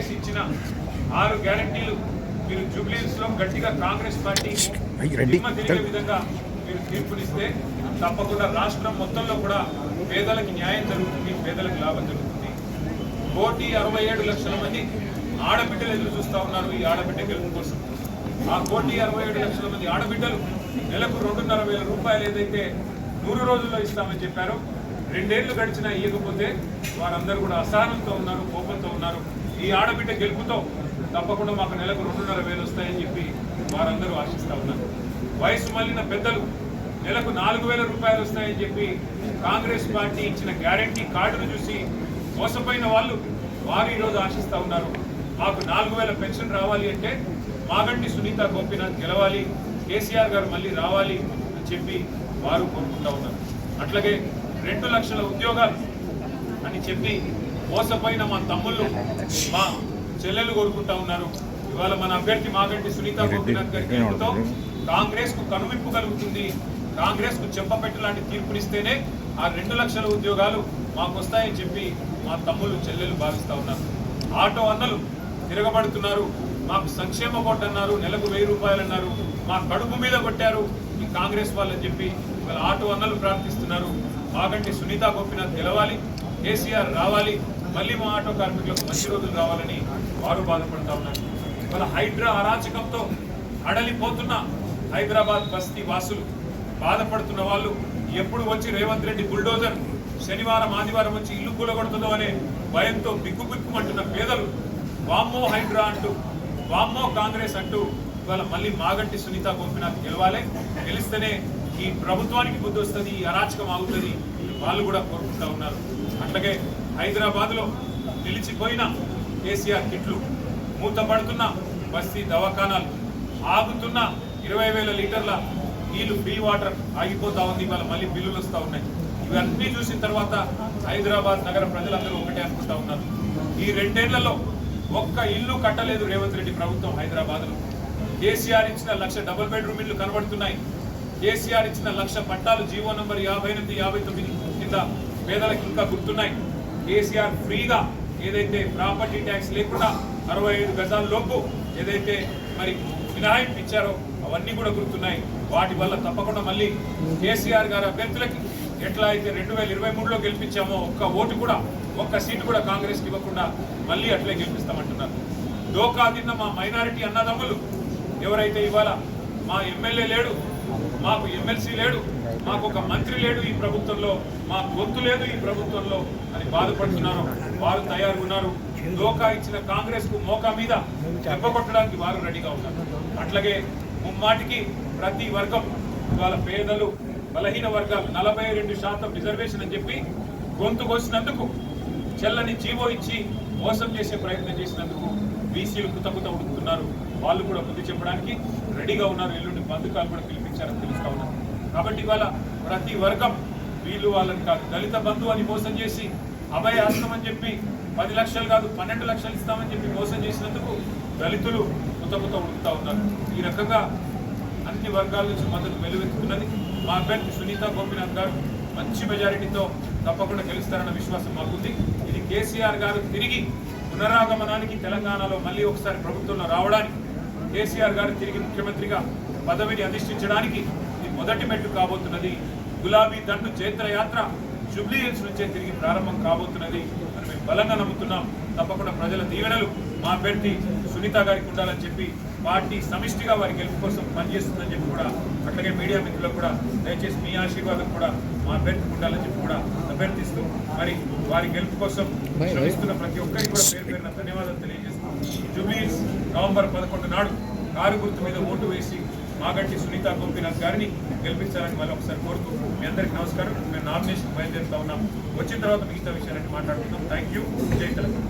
కాంగ్రెస్ ఇచ్చిన ఆరు గ్యారంటీలు మీరు జూబ్లీస్లో గట్టిగా కాంగ్రెస్ పార్టీ తిరిగే విధంగా మీరు తీర్పునిస్తే తప్పకుండా రాష్ట్రం మొత్తంలో కూడా పేదలకు న్యాయం జరుగుతుంది పేదలకు లాభం జరుగుతుంది. కోటి అరవై ఏడు లక్షల మంది ఆడబిడ్డలు ఎదురు చూస్తా ఉన్నారు ఈ ఆడబిడ్డ గెలుపు కోసం. ఆ కోటి అరవై ఏడు లక్షల మంది ఆడబిడ్డలు నెలకు రెండున్నర వేల రూపాయలు ఏదైతే నూరు రోజుల్లో ఇస్తామని చెప్పారో రెండేళ్ళు గడిచినా ఇవ్వకపోతే వారందరూ కూడా అసహనంతో ఉన్నారు కోపంతో ఉన్నారు. ఈ ఆడబిడ్డ గెలుపుతో తప్పకుండా మాకు నెలకు రెండున్నర వేలు వస్తాయని చెప్పి వారందరూ ఆశిస్తూ ఉన్నారు. వయసు మళ్ళిన పెద్దలు నెలకు నాలుగు వేల రూపాయలు వస్తాయని చెప్పి కాంగ్రెస్ పార్టీ ఇచ్చిన గ్యారంటీ కార్డును చూసి మోసపోయిన వాళ్ళు వారు ఈరోజు ఆశిస్తూ ఉన్నారు. మాకు నాలుగు వేల పెన్షన్ రావాలి అంటే మాగంటి సునీత గోపీనాథ్ గెలవాలి కేసీఆర్ గారు మళ్ళీ రావాలి అని చెప్పి వారు కోరుకుంటా ఉన్నారు. అట్లాగే రెండు లక్షల ఉద్యోగాలు అని చెప్పి మోసపోయిన మా తమ్ముళ్ళు మా చెల్లెలు కోరుకుంటా ఉన్నారు. ఇవాళ మన అభ్యర్థి మాగంటి సునీత గోపీనాథ్ గారి గెలుపుతో కాంగ్రెస్కు కనువిప్పు కలుగుతుంది. కాంగ్రెస్కు చెప్పపెట్టు లాంటి తీర్పునిస్తేనే ఆ రెండు లక్షల ఉద్యోగాలు మాకు వస్తాయని చెప్పి మా తమ్ముళ్ళు చెల్లెలు భావిస్తా ఉన్నారు. ఆటో అన్నలు తిరగబడుతున్నారు. మాకు సంక్షేమ బోర్డు అన్నారు నెలకు వెయ్యి రూపాయలు అన్నారు. మా కడుపు మీద కొట్టారు ఈ కాంగ్రెస్ వాళ్ళని చెప్పి ఇవాళ ఆటో అన్నలు ప్రార్థిస్తున్నారు. మాగంటి సునీత గోపీనాథ్ గెలవాలి కేసీఆర్ రావాలి. మళ్ళీ మా ఆటో కార్మికులకు మంచి రోజులు రావాలని వారు బాధపడతా ఉన్నారు. ఇవాళ హైడ్రా అరాచకంతో అడలిపోతున్న హైదరాబాద్ బస్తీ వాసులు బాధపడుతున్న వాళ్ళు ఎప్పుడు వచ్చి రేవంత్ రెడ్డి బుల్డోజర్ శనివారం ఆదివారం వచ్చి ఇల్లు కూలగొడుతుందో అనే భయంతో బిక్కు బిక్కుమంటున్న పేదలు వామ్మో హైడ్రా అంటూ వామ్మో కాంగ్రెస్ అంటూ ఇవాళ మళ్ళీ మాగంటి సునీత గోపినాథ్ గెలవాలి. గెలిస్తేనే ఈ ప్రభుత్వానికి బుద్ధి వస్తుంది ఈ అరాచకం ఆగుతుంది వాళ్ళు కూడా కోరుకుంటా ఉన్నారు. అట్లాగే హైదరాబాద్లో నిలిచిపోయిన కేసీఆర్ కిట్లు మూతపడుతున్న బస్తీ దవాఖానాలు ఆగుతున్న ఇరవై వేల లీటర్ల నీళ్ళు ఫ్రీ వాటర్ ఆగిపోతా ఉంది ఇవాళ మళ్ళీ బిల్లులు వస్తూ ఉన్నాయి. ఇవన్నీ చూసిన తర్వాత హైదరాబాద్ నగర ప్రజలందరూ ఒకటే అనుకుంటా ఉన్నారు. ఈ రెండేళ్ళలో ఒక్క ఇల్లు కట్టలేదు రేవంత్ రెడ్డి ప్రభుత్వం హైదరాబాద్లో కేసీఆర్ ఇచ్చిన లక్ష డబుల్ బెడ్రూమ్ ఇల్లు కనబడుతున్నాయి. కేసీఆర్ ఇచ్చిన లక్ష పట్టాలు జీవో నంబర్ యాభై ఎనిమిది యాభై తొమ్మిది కింద పేదలకు ఇంకా గుర్తున్నాయి. కేసీఆర్ ఫ్రీగా ఏదైతే ప్రాపర్టీ ట్యాక్స్ లేకుండా అరవై ఐదు గజాల లోపు ఏదైతే మరి మినహాయింపు ఇచ్చారో అవన్నీ కూడా గుర్తున్నాయి. వాటి వల్ల తప్పకుండా మళ్ళీ కేసీఆర్ గారి అభ్యర్థులకి ఎట్లా అయితే రెండు వేల ఇరవై మూడులో గెలిపించామో ఒక్క ఓటు కూడా ఒక్క సీటు కూడా కాంగ్రెస్కి ఇవ్వకుండా మళ్ళీ అట్లే గెలిపిస్తామంటున్నారు. డోకా తిన్న మా మైనారిటీ అన్నదమ్ములు ఎవరైతే ఇవాళ మా ఎమ్మెల్యే లేడు మాకు ఎమ్మెల్సీ లేడు మాకు ఒక మంత్రి లేడు ఈ ప్రభుత్వంలో మా గొంతు లేదు ఈ ప్రభుత్వంలో అని బాధపడుతున్నారు. వారు తయారుగా ఉన్నారు డోకా ఇచ్చిన కాంగ్రెస్కు మోకా మీద దెబ్బ వారు రెడీగా ఉన్నారు. అట్లాగే ముమ్మాటికి ప్రతి వర్గం ఇవాళ పేదలు బలహీన వర్గాలు నలభై రెండు శాతం రిజర్వేషన్ అని చెప్పి గొంతు కోసినందుకు చెల్లని జీవో ఇచ్చి మోసం చేసే ప్రయత్నం చేసినందుకు బీసీలు కుత ఉడుకుతున్నారు వాళ్ళు కూడా బుద్ధి చెప్పడానికి రెడీగా ఉన్నారు. బంధుకాలు కూడా పిలిపించారని తెలుస్తా ఉన్నాం కాబట్టి ఇవాళ ప్రతి వర్గం వీళ్ళు వాళ్ళని కాదు దళిత బంధువు అని మోసం చేసి అభయ హస్తం అని చెప్పి పది లక్షలు కాదు పన్నెండు లక్షలు ఇస్తామని చెప్పి మోసం చేసినందుకు దళితులు కొత్త కొత్త ఉడుకుతా ఉన్నారు. ఈ రకంగా అన్ని వర్గాల నుంచి మద్దతు వెలువెత్తుతున్నది మా అభ్యర్థి సునీత గోపినాథ్ గారు. మంచి మెజారిటీతో తప్పకుండా గెలుస్తారన్న విశ్వాసం మాకుంది. ఇది కేసీఆర్ గారు తిరిగి పునరాగమనానికి తెలంగాణలో మళ్ళీ ఒకసారి ప్రభుత్వంలో రావడానికి కేసీఆర్ గారు తిరిగి ముఖ్యమంత్రిగా పదవిని అధిష్ఠించడానికి ఇది మొదటి మెట్టు కాబోతున్నది. గులాబీ దండు జైత్ర యాత్ర జుబ్లీ హిల్స్ నుంచే తిరిగి ప్రారంభం కాబోతున్నది అని మేము బలంగా నమ్ముతున్నాం. తప్పకుండా ప్రజల దీవెనలు మా అభ్యర్థి సునీత గారికి ఉండాలని చెప్పి పార్టీ సమిష్టిగా వారి గెలుపు కోసం పనిచేస్తుందని చెప్పి కూడా అట్లాగే మీడియా మిత్రులకు కూడా దయచేసి మీ ఆశీర్వాదం కూడా మా అభ్యర్థికి ఉండాలని చెప్పి కూడా అభ్యర్థిస్తూ మరి వారి గెలుపు కోసం శ్రమిస్తున్న ప్రతి ఒక్కరికి కూడా పేరు పేరున ధన్యవాదాలు తెలియజేస్తున్నాం. జూబ్లీస్ నవంబర్ పదకొండు నాడు కారు గుర్తు మీద ఓటు వేసి మాగంటి సునీత గోపీనాథ్ గారిని గెలిపించాలని మళ్ళీ ఒకసారి కోరుతూ మీ అందరికీ నమస్కారం. మేము నామినేషన్ బయలుదేరుతా ఉన్నాం వచ్చిన తర్వాత మిగతా విషయాలన్నీ మాట్లాడుకుందాం. థ్యాంక్ యూ జై తెలంగాణ.